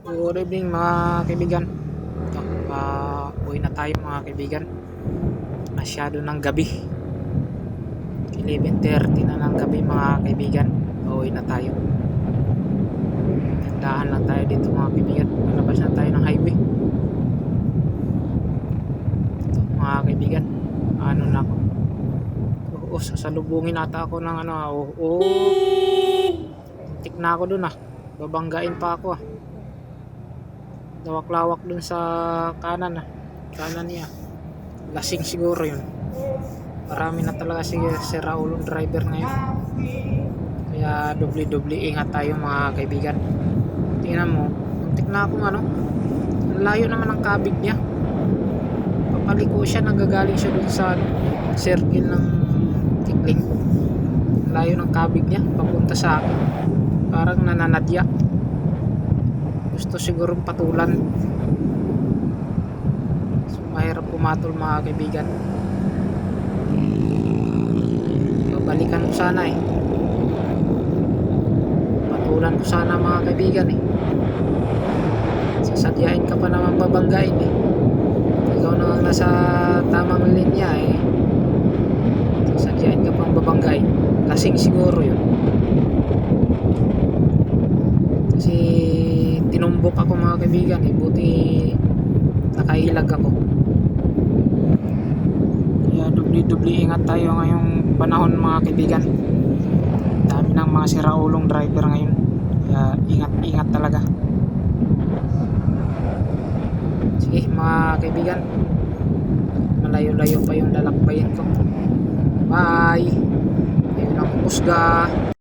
Good evening mga kaibigan. Ito, uh, uwi na tayo mga kaibigan. Masyado ng gabi. 11.30 na ng gabi mga kaibigan. Uwi na tayo. Tagdahan lang tayo dito mga kaibigan. Malabas na tayo ng highway. Ito mga kaibigan. Ano na ako. Oo, sasalubungin ata ako ng ano. Oo, oo. Tik na ako dun ah. Babanggain pa ako ah lawak-lawak dun sa kanan ah. kanan niya. Lasing siguro yun. Marami na talaga si, si Raul driver ngayon kaya doble-doble ingat tayo mga kaibigan. Tingnan mo muntik na akong ano layo naman ang kabig niya. Papaliko siya nagagaling siya dun sa ano, circle ng tikling layo ng kabig niya papunta sa akin. Parang nananadya gusto sigurong patulan. So, mahirap pumatol mga kaibigan. Babalikan ko sana eh. Patulan ko sana mga kaibigan eh. Sasadyain ka pa naman babanggain eh. Ikaw na nasa tamang linya eh. Sasadyain ka pang babanggain. Lasing siguro yun tinumbok ako mga kaibigan eh. Buti nakailag ako. Kaya dubli-dubli ingat tayo ngayong panahon mga kaibigan. Dami ng mga siraulong driver ngayon. Kaya ingat-ingat talaga. Sige mga kaibigan. Malayo-layo pa yung lalakbayin ko. Bye! Ayun ang kusga